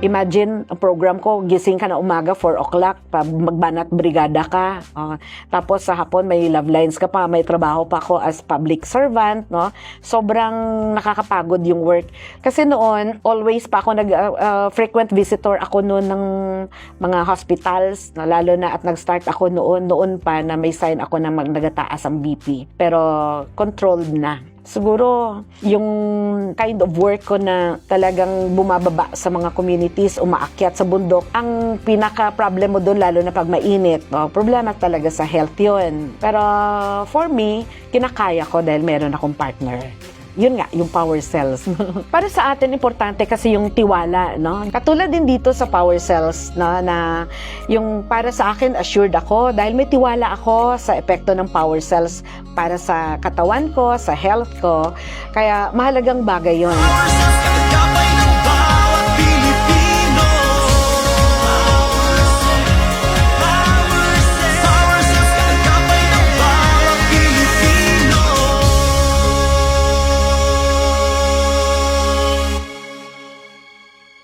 Imagine, ang program ko, gising ka na umaga, 4 o'clock, pa magbanat brigada ka. Oh, tapos sa hapon, may love lines ka pa, may trabaho pa ako as public servant, no? Sobrang nakakapagod yung work. Kasi noon, always pa ako nag, uh, uh, frequent visitor ako noon ng mga hospitals, no? lalo na at nag-start ako noon, noon pa na may sign ako na mag nagataas ang BP. Pero controlled na. Siguro, yung kind of work ko na talagang bumababa sa mga communities, umaakyat sa bundok, ang pinaka-problem mo doon, lalo na pag mainit, no? problema talaga sa health yun. Pero for me, kinakaya ko dahil meron akong partner yun nga, yung power cells. Para sa atin, importante kasi yung tiwala, no? Katulad din dito sa power cells, no, na yung para sa akin, assured ako dahil may tiwala ako sa epekto ng power cells para sa katawan ko, sa health ko. Kaya mahalagang bagay yun.